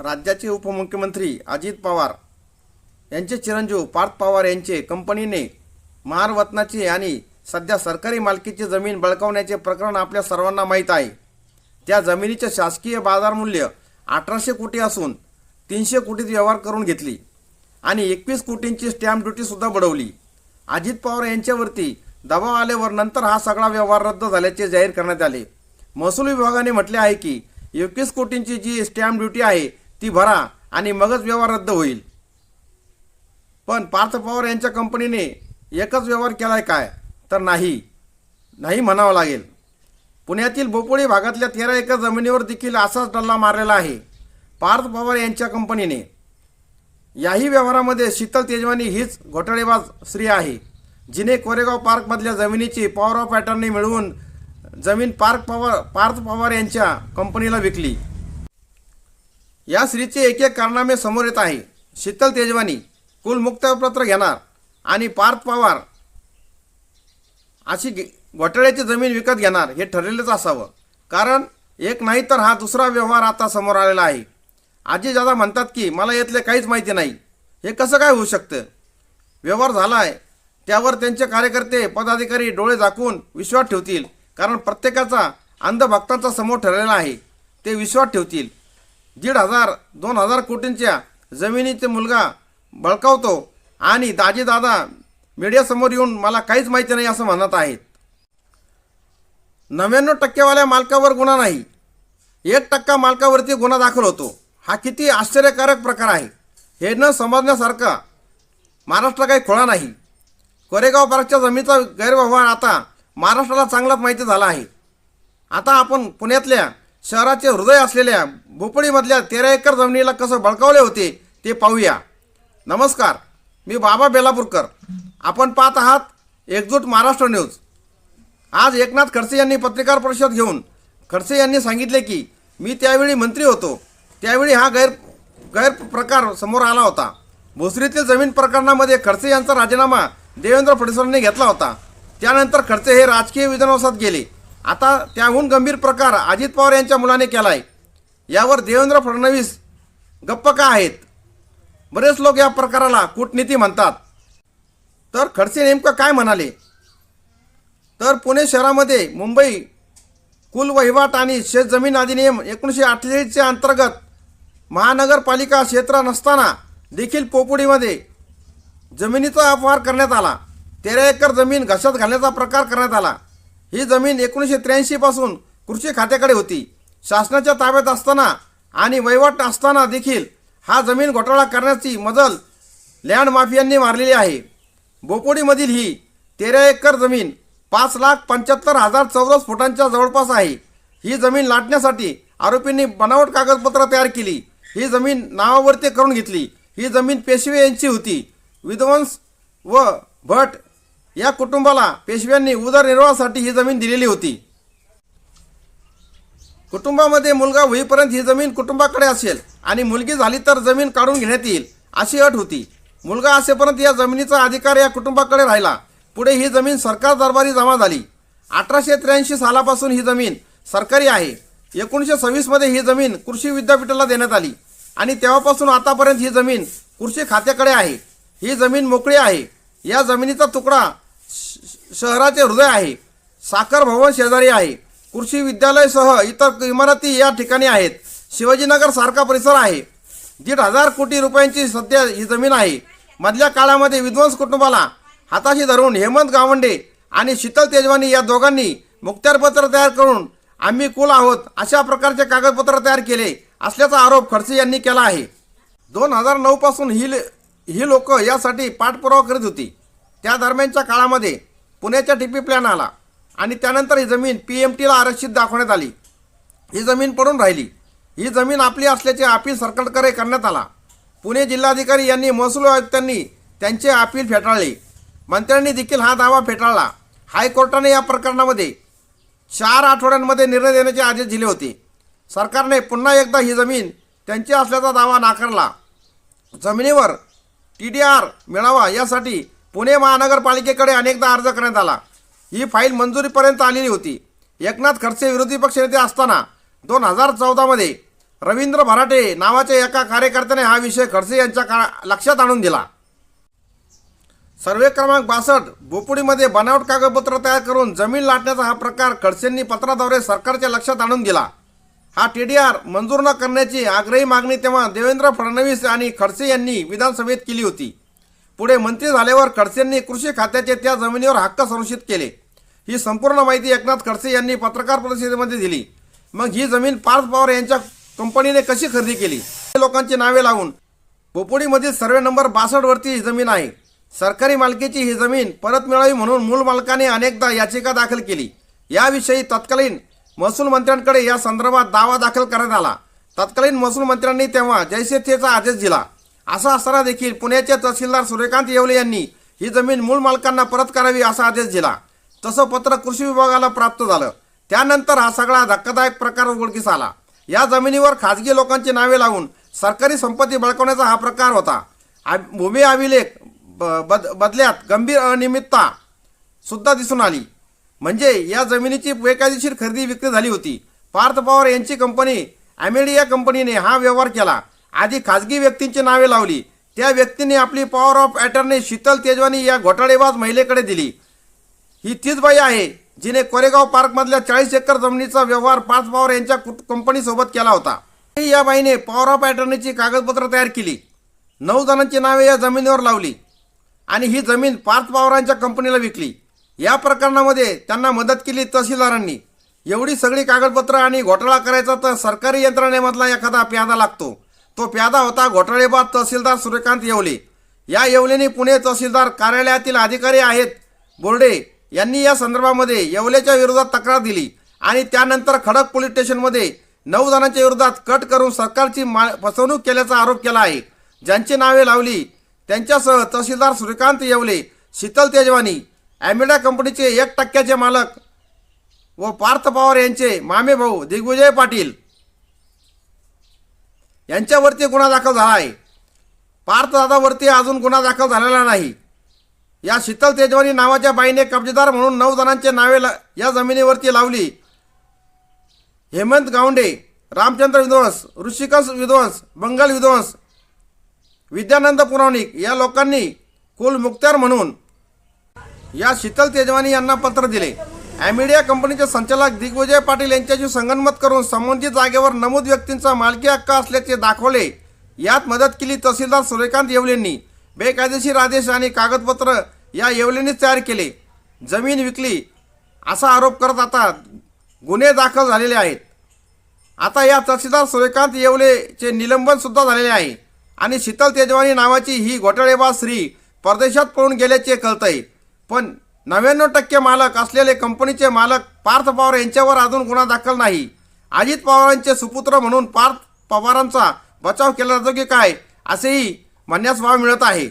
राज्याचे उपमुख्यमंत्री अजित पवार यांचे चिरंजीव पार्थ पवार यांचे कंपनीने महारवतनाची आणि सध्या सरकारी मालकीची जमीन बळकावण्याचे प्रकरण आपल्या सर्वांना माहीत आहे. त्या जमिनीचे शासकीय बाजारमूल्य अठराशे कोटी असून तीनशे कोटीत व्यवहार करून घेतली आणि एकवीस कोटींची स्टॅम्प ड्युटीसुद्धा बुडवली. अजित पवार यांच्यावरती दबाव आल्यावर नंतर हा सगळा व्यवहार रद्द झाल्याचे जाहीर करण्यात आले. महसूल विभागाने म्हटले आहे की एकवीस कोटींची जी स्टॅम्प ड्युटी आहे ती भरा आणि मगच व्यवहार रद्द होईल. पण पार्थ पवार यांच्या कंपनीने एकच व्यवहार केलाय काय? तर नाही. नाही म्हणावं लागेल. पुण्यातील बोपोळी भागातल्या तेरा एकर जमिनीवर देखील असाच डल्ला मारलेला आहे. पार्थ पवार यांच्या कंपनीने. याही व्यवहारामध्ये शीतल तेजवानी हीच घोटाळेबाज स्त्री आहे. जिने कोरेगाव पार्कमधल्या जमिनीची पॉवर ऑफ पॅटर्नने मिळवून जमीन पार्क पवार पार्थ पवार यांच्या कंपनीला विकली. या स्त्रीचे एक एक कारनामे समोर येत आहे. शीतल तेजवानी कुल मुक्तपत्र घेणार आणि पार्थ पवार अशी घोटाळ्याची जमीन विकत घेणार हे ठरलेलंच असावं. कारण एक नाही तर हा दुसरा व्यवहार आता समोर आलेला आहे. आजी दादा म्हणतात की मला यातले काहीच माहिती नाही. हे कसं काय होऊ शकतं? व्यवहार झाला आहे त्यावर त्यांचे कार्यकर्ते पदाधिकारी डोळे झाकून विश्वास ठेवतील. कारण प्रत्येकाचा अंधभक्तांचा समोर ठरलेला आहे. ते विश्वास ठेवतील. दीड हजार दोन हजार कोटींच्या जमिनीचे मुलगा बळकावतो आणि दाजीदादा मीडियासमोर येऊन मला काहीच माहिती नाही असं म्हणत आहेत. नव्याण्णव टक्केवाल्या मालकावर गुन्हा नाही. एक टक्का मालकावरती गुन्हा दाखल होतो. हा किती आश्चर्यकारक प्रकार आहे. हे न समजण्यासारखा महाराष्ट्र काही खोळा नाही. कोरेगाव पार्कच्या जमिनीचा गैरव्यवहार आता महाराष्ट्राला चांगलाच माहिती झाला आहे. आता आपण पुण्यातल्या शहराचे हृदय असलेल्या भोपळीमधल्या तेरा एकर जमिनीला कसं बळकावले होते ते पाहूया. नमस्कार मी बाबा बेलापूरकर. आपण पाहत आहात एकजूट महाराष्ट्र न्यूज. आज एकनाथ खडसे यांनी पत्रकार परिषद घेऊन खडसे यांनी सांगितले की मी त्यावेळी मंत्री होतो. त्यावेळी हा गैर गैरप्रकार समोर आला होता. भोसरीतील जमीन प्रकरणामध्ये खडसे यांचा राजीनामा देवेंद्र फडणवीसांनी घेतला होता. त्यानंतर खडसे हे राजकीय विधानवासात गेले. आता त्याहून गंभीर प्रकार अजित पवार यांच्या मुलाने केला आहे यावर देवेंद्र फडणवीस गप्प का आहेत? बरेच लोक या प्रकाराला कूटनीती म्हणतात. तर खडसे नेमकं काय म्हणाले? तर पुणे शहरामध्ये मुंबई कुल वहिवाट आणि शेतजमीन अधिनियम एकोणीसशे अठ्ठेचाळीसच्या अंतर्गत महानगरपालिका क्षेत्र नसताना देखील पोपुडीमध्ये जमिनीचा अपहार करण्यात आला. तेरा एकर जमीन घशात घालण्याचा प्रकार करण्यात आला. ही जमीन एकोणीसशे त्र्याऐंशीपासून कृषी खात्याकडे होती. शासनाच्या ताब्यात असताना आणि वहिवाट असताना देखील हा जमीन घोटाळा करण्याची मजल लँड माफियांनी मारलेली आहे. बोपोडीमधील ही तेरा एकर जमीन पाच लाख पंच्याहत्तर हजार चौरस फुटांच्या जवळपास आहे. ही जमीन लाटण्यासाठी आरोपींनी बनावट कागदपत्र तयार केली. ही जमीन नावावरती करून घेतली. ही जमीन पेशवे यांची होती. विध्वंस व भट या कुटुंबाला पेशव्यांनी उदरनिर्वाहासाठी ही जमीन दिलेली होती. कुटुंबामध्ये मुलगा होईपर्यंत ही जमीन कुटुंबाकडे असेल आणि मुलगी झाली तर जमीन काढून घेण्यात येईल अशी अट होती. मुलगा असेपर्यंत या जमिनीचा अधिकार या कुटुंबाकडे राहिला. पुढे ही जमीन सरकार दरबारी जमा झाली. अठराशे त्र्याऐंशी सालापासून ही जमीन सरकारी आहे. एकोणीसशे सव्वीसमध्ये ही जमीन कृषी विद्यापीठाला देण्यात आली आणि तेव्हापासून आतापर्यंत ही जमीन कृषी खात्याकडे आहे. ही जमीन मोकळी आहे. या जमिनीचा तुकडा शहराचे हृदय आहे. साखर भवन शेजारी आहे. कृषी विद्यालयसह इतर इमारती या ठिकाणी आहेत. शिवाजीनगर सारखा परिसर आहे. दीड हजार कोटी रुपयांची सध्या ही जमीन आहे. मधल्या काळामध्ये विध्वंस कुटुंबाला हाताशी धरून हेमंत गावंडे आणि शीतल तेजवानी या दोघांनी मुक्त्यारपत्र तयार करून आम्ही कुल आहोत अशा प्रकारचे कागदपत्र तयार केले असल्याचा आरोप खडसे यांनी केला आहे. दोन हजार नऊपासून ही ही लोकं यासाठी पाठपुरावा करीत होती. त्या दरम्यानच्या काळामध्ये पुण्याच्या टी पी प्लॅन आला आणि त्यानंतर ही जमीन पी एम टीला आरक्षित दाखवण्यात आली. ही जमीन पडून राहिली. ही जमीन आपली असल्याचे अपील सरकारकडे करण्यात आला. पुणे जिल्हाधिकारी यांनी महसूल आयुक्तांनी त्यांचे अपील फेटाळले. मंत्र्यांनी देखील हा दावा फेटाळला. हायकोर्टाने या प्रकरणामध्ये चार आठवड्यांमध्ये निर्णय देण्याचे आदेश दिले होते. सरकारने पुन्हा एकदा ही जमीन त्यांची असल्याचा दावा नाकारला. जमिनीवर टी डी आर मिळावा यासाठी पुणे महानगरपालिकेकडे अनेकदा अर्ज करण्यात आला. ही फाईल मंजुरीपर्यंत आलेली होती. एकनाथ खडसे विरोधी पक्षनेते असताना दोन हजार चौदामध्ये रवींद्र भराटे नावाच्या एका कार्यकर्त्याने हा विषय खडसे यांच्या का लक्षात आणून दिला. सर्वे क्रमांक बासष्ट बोपुडीमध्ये बनावट कागदपत्र तयार करून जमीन लाटण्याचा हा प्रकार खडसेंनी पत्राद्वारे सरकारच्या लक्षात आणून दिला. हा टी डी आर मंजूर न करण्याची आग्रही मागणी तेव्हा देवेंद्र फडणवीस आणि खडसे यांनी विधानसभेत केली होती. पुढे मंत्री झाल्यावर खडसेंनी कृषी खात्याचे त्या जमिनीवर हक्क संरक्षित केले. ही संपूर्ण माहिती एकनाथ खडसे यांनी पत्रकार परिषदेमध्ये दिली. मग ही जमीन पार्थ पवार यांच्या कंपनीने कशी खरेदी केली? हे लोकांची नावे लावून बोपोडीमधील सर्वे नंबर बासष्ट वरती ही जमीन आहे. सरकारी मालकीची ही जमीन परत मिळावी म्हणून मूळ मालकाने अनेकदा याचिका दाखल केली. याविषयी तत्कालीन महसूल मंत्र्यांकडे या संदर्भात दावा दाखल करण्यात आला. तत्कालीन महसूल मंत्र्यांनी तेव्हा जैसे थेचा आदेश दिला. असा असताना देखील पुण्याचे तहसीलदार सूर्यकांत येवले यांनी ही जमीन मूळ मालकांना परत करावी असा आदेश दिला. तसं पत्र कृषी विभागाला प्राप्त झालं. त्यानंतर हा सगळा धक्कादायक प्रकार उघडकीस आला. या जमिनीवर खाजगी लोकांची नावे लावून सरकारी संपत्ती बळकवण्याचा हा प्रकार होता. भूमी अभिलेख ब- बद बदल्यात गंभीर अनियमितता सुद्धा दिसून आली. म्हणजे या जमिनीची बेकायदेशीर खरेदी विक्री झाली होती. पार्थ पवार यांची कंपनी ॲमेडिया कंपनीने हा व्यवहार केला. आधी खाजगी व्यक्तींची नावे लावली. त्या व्यक्तीने आपली power of attorney Sheetal Tejwani या घोटाळेबाज महिलेकडे दिली. ही तीच बाई आहे जिने कोरेगाव पार्कमधल्या चाळीस एकर जमिनीचा व्यवहार पाच पवार यांच्या कुट- कंपनीसोबत केला होता. या बाईने पॉवर ऑफ अटर्नीची कागदपत्र तयार केली. नऊ जणांची नावे या जमिनीवर लावली. आणि ही जमीन पार्थ पवारांच्या कंपनीला विकली. या प्रकरणामध्ये त्यांना मदत केली तहसीलदारांनी. एवढी सगळी कागदपत्र आणि घोटाळा करायचा तर सरकारी यंत्रणेमधला एखादा प्यादा लागतो. तो प्यादा होता घोटाळेबाद तहसीलदार सूर्यकांत येवले. या येवलेने पुणे तहसीलदार कार्यालयातील अधिकारी आहेत बोर्डे यांनी या संदर्भामध्ये येवलेच्या विरोधात तक्रार दिली आणि त्यानंतर खडक पोलीस स्टेशनमध्ये नऊ जणांच्या विरोधात कट करून सरकारची मा फसवणूक केल्याचा आरोप केला आहे. ज्यांची नावे लावली त्यांच्यासह तहसीलदार सूर्यकांत येवले शीतल तेजवानी ॲमिडा कंपनीचे एक टक्क्याचे मालक व पार्थ पवार यांचे मामे भाऊ दिग्विजय पाटील यांच्यावरती गुन्हा दाखल झाला आहे पार्थदादावरती अजून गुन्हा दाखल झालेला नाही. या शीतल तेजवानी नावाच्या बाईने कब्जेदार म्हणून नऊ जणांचे नावे ला या जमिनीवरती लावली. हेमंत गावंडे रामचंद्र विध्वंस ऋषिकस विध्वंस बंगाल विध्वंस विद्यानंद पुराणिक या लोकांनी कुल मुक्त्यार म्हणून या शीतल तेजवानी यांना पत्र दिले. ॲमिडिया कंपनीचे संचालक दिग्विजय पाटील यांच्याशी संगनमत करून संबंधित जागेवर नमूद व्यक्तींचा मालकी हक्क असल्याचे दाखवले. यात मदत केली तहसीलदार सूर्यकांत येवलेंनी. बेकायदेशीर आदेश आणि कागदपत्र या येवलेंनीच तयार केले. जमीन विकली असा आरोप करत आता गुन्हे दाखल झालेले आहेत. आता या तहसीलदार सूर्यकांत येवलेचे निलंबनसुद्धा झालेले आहे आणि शीतल तेजवानी नावाची ही घोटाळेबाज स्त्री परदेशात पळून गेल्याचे कळतंय. पण नव्याण्णव टक्के मालक असलेले कंपनीचे मालक पार्थ पवार यांच्यावर अजून गुन्हा दाखल नाही. अजित पवारांचे सुपुत्र म्हणून पार्थ पवारांचा बचाव केला जातो की काय असेही म्हणण्यास वाव मिळत आहे.